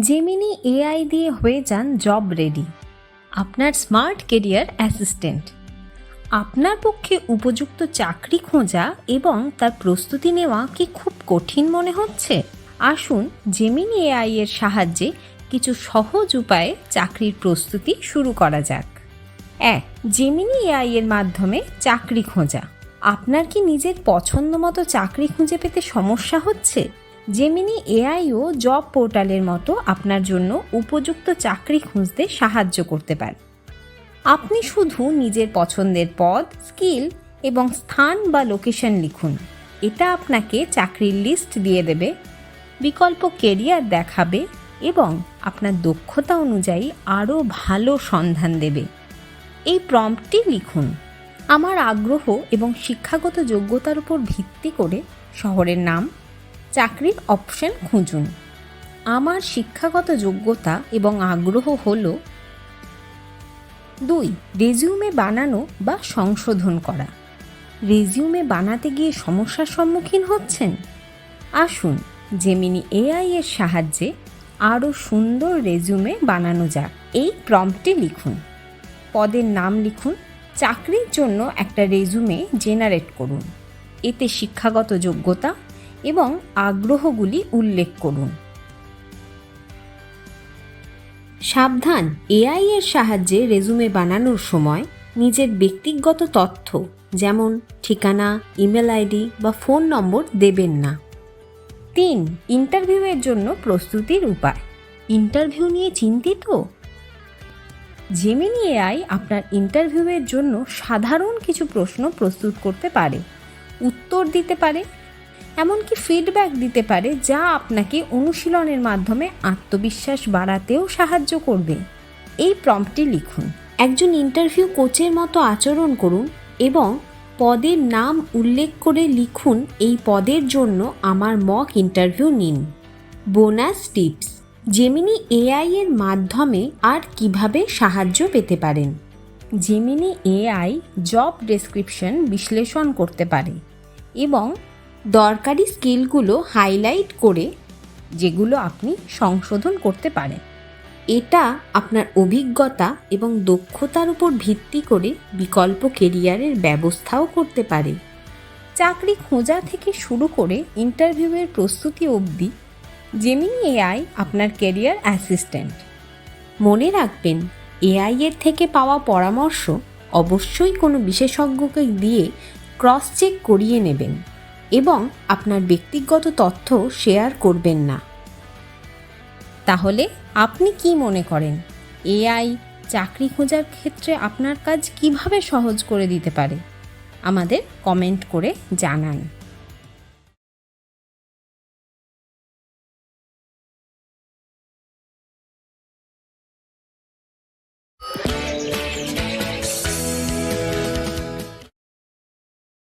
Gemini AI দিয়ে হয়ে যান জব রেডি আপনার স্মার্ট কেরিয়ার অ্যাসিস্ট্যান্ট আপনার পক্ষে উপযুক্ত চাকরি খোঁজা এবং তার প্রস্তুতি নেওয়া কি খুব কঠিন মনে হচ্ছে? আসুন জেমিনি এআই এর সাহায্যে কিছু সহজ উপায়ে চাকরির প্রস্তুতি শুরু করা যাক। এক জেমিনি এআই এর মাধ্যমে চাকরি খোঁজা। আপনার কি নিজের পছন্দ মতো চাকরি খুঁজে পেতে সমস্যা হচ্ছে? জেমিনি এআইও জব পোর্টালের মতো আপনার জন্য উপযুক্ত চাকরি খুঁজতে সাহায্য করতে পারে। আপনি শুধু নিজের পছন্দের পদ স্কিল এবং স্থান বা লোকেশন লিখুন। এটা আপনাকে চাকরির লিস্ট দিয়ে দেবে, বিকল্প কেরিয়ার দেখাবে এবং আপনার দক্ষতা অনুযায়ী আরও ভালো সন্ধান দেবে। এই প্রম্পটি লিখুন, আমার আগ্রহ এবং শিক্ষাগত যোগ্যতার উপর ভিত্তি করে শহরের নাম চাকরির অপশন খুঁজুন। আমার শিক্ষাগত যোগ্যতা এবং আগ্রহ হল দুই রেজিউমে বানানো বা সংশোধন করা। রেজিউমে বানাতে গিয়ে সমস্যার সম্মুখীন হচ্ছেন? আসুন জেমিনি এআই এর সাহায্যে আরও সুন্দর রেজিউমে বানানো যাক। এই প্রম্পটে লিখুন। পদের নাম লিখুন। চাকরির জন্য একটা রেজুমে জেনারেট করুন। এতে শিক্ষাগত যোগ্যতা এবং আগ্রহগুলি উল্লেখ করুন। সাবধান, এআই এর সাহায্যে রেজুমে বানানোর সময় নিজের ব্যক্তিগত তথ্য, যেমন ঠিকানা, ইমেল আইডি বা ফোন নম্বর দেবেন না। তিন ইন্টারভিউয়ের জন্য প্রস্তুতির উপায়। ইন্টারভিউ নিয়ে চিন্তিত? জেমিনি এআই আপনার ইন্টারভিউয়ের জন্য সাধারণ কিছু প্রশ্ন প্রস্তুত করতে পারে। উত্তর দিতে পারে এমনকি ফিডব্যাক দিতে পারে যা আপনাকে অনুশীলনের মাধ্যমে আত্মবিশ্বাস বাড়াতেও সাহায্য করবে। এই প্রম্পটটি লিখুন। একজন ইন্টারভিউ কোচের মতো আচরণ করুন এবং পদের নাম উল্লেখ করে লিখুন এই পদের জন্য আমার মক ইন্টারভিউ নিন। বোনাস টিপস জেমিনি এআই এর মাধ্যমে আর কীভাবে সাহায্য পেতে পারেন? জেমিনি এআই জব ডেসক্রিপশন বিশ্লেষণ করতে পারে এবং দরকারি স্কিলগুলো হাইলাইট করে যেগুলো আপনি সংশোধন করতে পারেন। এটা আপনার অভিজ্ঞতা এবং দক্ষতার উপর ভিত্তি করে বিকল্প কেরিয়ারের ব্যবস্থাও করতে পারে। চাকরি খোঁজা থেকে শুরু করে ইন্টারভিউয়ের প্রস্তুতি অবধি জেমিনি এআই আপনার কেরিয়ার অ্যাসিস্ট্যান্ট মনে রাখবেন এআই এর থেকে পাওয়া পরামর্শ অবশ্যই কোনো বিশেষজ্ঞকে দিয়ে ক্রস চেক করিয়ে নেবেন। এবং আপনার ব্যক্তিগত তথ্য শেয়ার করবেন না। তাহলে আপনি কি মনে করেন? এআই চাকরি খোঁজার ক্ষেত্রে আপনার কাজ কীভাবে সহজ করে দিতে পারে? আমাদের কমেন্ট করে জানান।